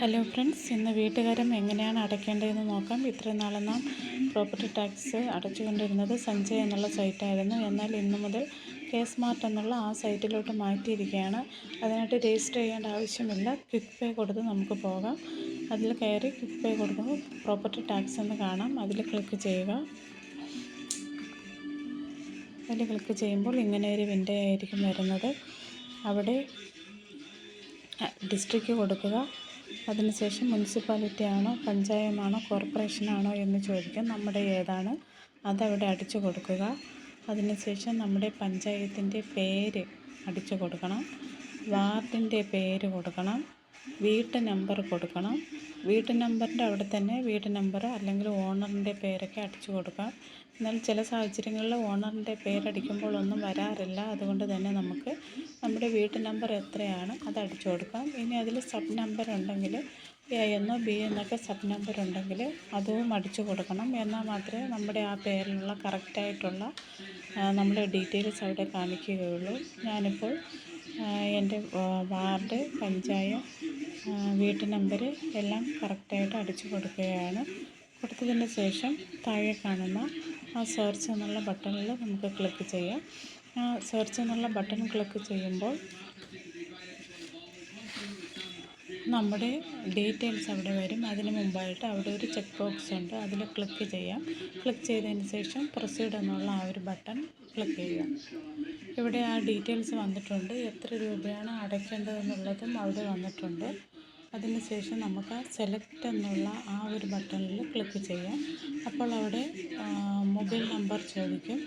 Hello friends ഇന്ന് വീട്ടുകാരം എങ്ങനെയാണ് അടയ്ക്കേണ്ടതെന്ന് നോക്കാം. ഇത്രയും നാളെ നാം പ്രോപ്പർട്ടി ടാക്സ് അടച്ചുകൊണ്ടിരുന്നത് സഞ്ജയ് എന്നുള്ള സൈറ്റായിരുന്നു എന്നാൽ ഇന്നു മുതൽ കെ സ്മാർട്ട് എന്നുള്ള ആ സൈറ്റിലോട്ട് മാറ്റിയിരിക്കുകയാണ്. അതിനായിട്ട് രജിസ്റ്റർ ചെയ്യേണ്ട ആവശ്യമില്ല. ക്വിക്ക് പേ കൊടുത്ത് നമുക്ക് പോകാം. അതിൽ കയറി ക്വിക്ക് പേ കൊടുക്കുമ്പോൾ പ്രോപ്പർട്ടി ടാക്സ് എന്ന് കാണാം. അതിൽ ക്ലിക്ക് ചെയ്യുക. അതിൽ ക്ലിക്ക് ചെയ്യുമ്പോൾ ഇങ്ങനെ ഒരു വിൻഡോ ആയിരിക്കും വരുന്നത്. അവിടെ ഡിസ്ട്രിക്റ്റ് കൊടുക്കുക. അതിനുശേഷം മുനിസിപ്പാലിറ്റി ആണോ പഞ്ചായമാണോ കോർപ്പറേഷനാണോ എന്ന് ചോദിക്കും. നമ്മുടെ ഏതാണ്? അതവിടെ അടിച്ചു കൊടുക്കുക. അതിനുശേഷം നമ്മുടെ പഞ്ചായത്തിന്റെ പേര് അടിച്ചു കൊടുക്കണം. വാർഡിന്റെ പേര് കൊടുക്കണം. വീട്ട് നമ്പർ കൊടുക്കണം. വീട്ടു നമ്പറിന്റെ അവിടെ തന്നെ വീട്ട് നമ്പർ അല്ലെങ്കിൽ ഓണറിന്റെ പേരൊക്കെ അടിച്ചു കൊടുക്കാം. എന്നാൽ ചില സാഹചര്യങ്ങളിൽ ഓണറിന്റെ പേരടിക്കുമ്പോൾ ഒന്നും വരാറില്ല. അതുകൊണ്ട് തന്നെ നമുക്ക് നമ്മുടെ വീട്ടു നമ്പർ എത്രയാണ് അത് അടിച്ചു കൊടുക്കാം. ഇനി അതിൽ സബ് നമ്പർ ഉണ്ടെങ്കിൽ എ എന്നോ ബി എന്നൊക്കെ സബ് നമ്പർ ഉണ്ടെങ്കിൽ അതും അടിച്ചു കൊടുക്കണം. എന്നാൽ മാത്രമേ നമ്മുടെ ആ പേരിലുള്ള കറക്റ്റായിട്ടുള്ള നമ്മുടെ ഡീറ്റെയിൽസ് അവിടെ കാണിക്കുകയുള്ളൂ. ഞാനിപ്പോൾ എന്റെ വാർഡ് പഞ്ചായത്ത് വീട്ടു നമ്പർ എല്ലാം കറക്റ്റായിട്ട് അടിച്ചു കൊടുക്കുകയാണ്. കൊടുത്തതിന് ശേഷം താഴെ കാണുന്ന ആ സെർച്ച് എന്നുള്ള ബട്ടണിൽ നമുക്ക് ക്ലിക്ക് ചെയ്യാം. ആ സെർച്ച് എന്നുള്ള ബട്ടൺ ക്ലിക്ക് ചെയ്യുമ്പോൾ നമ്മുടെ ഡീറ്റെയിൽസ് അവിടെ വരും. അതിന് മുമ്പായിട്ട് അവിടെ ഒരു ചെക്ക് ബോക്സ് ഉണ്ട്. അതിൽ ക്ലിക്ക് ചെയ്യാം. ക്ലിക്ക് ചെയ്തതിന് ശേഷം പ്രൊസീഡ് എന്നുള്ള ആ ഒരു ബട്ടൺ ക്ലിക്ക് ചെയ്യുക. ഇവിടെ ആ ഡീറ്റെയിൽസ് വന്നിട്ടുണ്ട്. എത്ര രൂപയാണ് അടയ്ക്കേണ്ടതെന്നുള്ളതും അവിടെ വന്നിട്ടുണ്ട്. അതിന് ശേഷം നമുക്ക് സെലക്ട് എന്നുള്ള ആ ഒരു ബട്ടണിൽ ക്ലിക്ക് ചെയ്യാം. അപ്പോൾ അവിടെ മൊബൈൽ നമ്പർ ചോദിക്കും.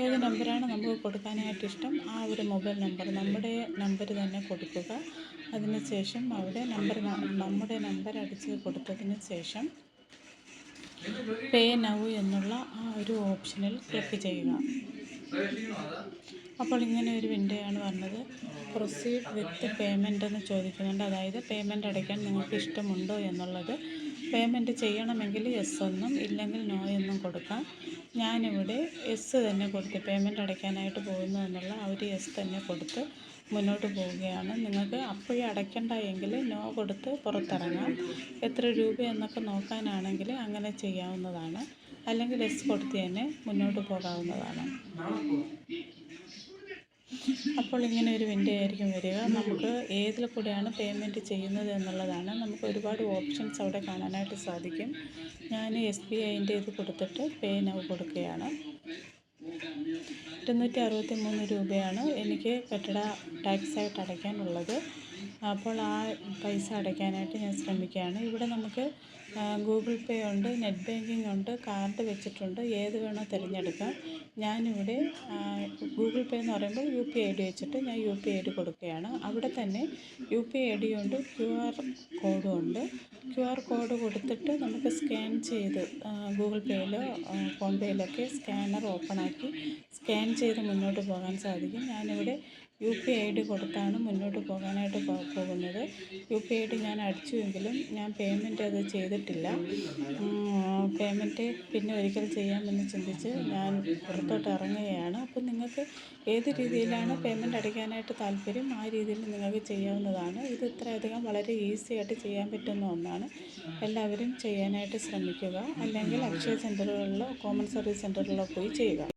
ഏത് നമ്പറാണ് നമുക്ക് കൊടുക്കാനായിട്ട് ഇഷ്ടം? ആ ഒരു മൊബൈൽ നമ്പർ നമ്മുടെ നമ്പർ തന്നെ കൊടുക്കുക. അതിന് ശേഷം അവിടെ നമ്പർ നമ്മുടെ നമ്പർ അടിച്ച് കൊടുത്തതിന് ശേഷം പേ നൗ എന്നുള്ള ആ ഒരു ഓപ്ഷനിൽ ക്ലിക്ക് ചെയ്യുക. അപ്പോൾ ഇങ്ങനെ ഒരു വിൻഡോയാണ് വന്നത്. പ്രൊസീഡ് വിത്ത് പേയ്മെന്റ് എന്ന് ചോദിക്കുന്നുണ്ട്. അതായത് പേയ്മെന്റ് അടയ്ക്കാൻ നിങ്ങൾക്ക് ഇഷ്ടമുണ്ടോ എന്നുള്ളത്. പേയ്മെന്റ് ചെയ്യണമെങ്കിൽ എസ് എന്നും ഇല്ലെങ്കിൽ നോ എന്നും കൊടുക്കാം. ഞാനിവിടെ എസ് തന്നെ കൊടുത്ത് പേയ്മെന്റ് അടയ്ക്കാനായിട്ട് പോകുന്നു എന്നുള്ള ആ ഒരു എസ് തന്നെ കൊടുത്ത് മുന്നോട്ട് പോവുകയാണ്. നിങ്ങൾക്ക് അപ്പോഴേ അടയ്ക്കണ്ട എങ്കിൽ നോ കൊടുത്ത് പുറത്തിറങ്ങാം. എത്ര രൂപ എന്നൊക്കെ നോക്കാനാണെങ്കിൽ അങ്ങനെ ചെയ്യാവുന്നതാണ്. അല്ലെങ്കിൽ എസ് കൊടുത്ത് തന്നെ മുന്നോട്ട് പോകാവുന്നതാണ്. അപ്പോൾ ഇങ്ങനെ ഒരു വിൻഡോ ആയിരിക്കും വരിക. നമുക്ക് ഏതിൽ കൂടെയാണ് പേയ്മെന്റ് ചെയ്യുന്നത് എന്നുള്ളതാണ്. നമുക്ക് ഒരുപാട് ഓപ്ഷൻസ് അവിടെ കാണാനായിട്ട് സാധിക്കും. ഞാൻ എസ് ബി ഐന്റെ ഇത് കൊടുത്തിട്ട് പേ നൗ കൊടുക്കുകയാണ്. ഇരുന്നൂറ്റി അറുപത്തി മൂന്ന് രൂപയാണ് എനിക്ക് കെട്ടിട ടാക്സ് ആയിട്ട് അടയ്ക്കാനുള്ളത്. അപ്പോൾ ആ പൈസ അടയ്ക്കാനായിട്ട് ഞാൻ ശ്രമിക്കുകയാണ്. ഇവിടെ നമുക്ക് ഗൂഗിൾ പേ ഉണ്ട് നെറ്റ് ബാങ്കിങ് ഉണ്ട് കാർഡ് വെച്ചിട്ടുണ്ട്. ഏത് വേണോ തിരഞ്ഞെടുക്കാം. ഞാനിവിടെ പേ എന്ന് പറയുമ്പോൾ യു പി ഐ ഡി വെച്ചിട്ട് ഞാൻ യു പി ഐ ഡി കൊടുക്കുകയാണ്. അവിടെ തന്നെ യു പി ഐ ഡി ഉണ്ട് ക്യു ആർ കോഡും ഉണ്ട്. ക്യു ആർ കോഡ് കൊടുത്തിട്ട് നമുക്ക് സ്കാൻ ചെയ്ത് ഗൂഗിൾ പേയിലോ ഫോൺ പേയിലൊക്കെ സ്കാനർ ഓപ്പണാക്കി സ്കാൻ ചെയ്ത് മുന്നോട്ട് പോകാൻ സാധിക്കും. ഞാനിവിടെ യു പി ഐ ഡി കൊടുത്താണ് മുന്നോട്ട് പോകാനായിട്ട് പോകുന്നത്. യു പി ഐ ഡി ഞാൻ അടിച്ചുവെങ്കിലും ഞാൻ പേയ്മെന്റ് അത് ചെയ്തിട്ടില്ല. പേയ്മെന്റ് പിന്നെ ഒരിക്കൽ ചെയ്യാമെന്ന് ചിന്തിച്ച് ഞാൻ പുറത്തോട്ട് ഇറങ്ങുകയാണ് അപ്പം നിങ്ങൾക്ക് ഏത് രീതിയിലാണ് പേയ്മെന്റ് അടയ്ക്കാനായിട്ട് താല്പര്യം? ആ രീതിയിൽ നിങ്ങൾക്ക് ചെയ്യാവുന്നതാണ്. ഇത് ഇത്രയധികം വളരെ ഈസി ആയിട്ട് ചെയ്യാൻ പറ്റുന്ന ഒന്നാണ്. എല്ലാവരും ചെയ്യാനായിട്ട് ശ്രമിക്കുക. അല്ലെങ്കിൽ അക്ഷയ സെന്ററുകളിലോ കോമൺ സർവീസ് സെന്ററുകളിലോ പോയി ചെയ്യുക.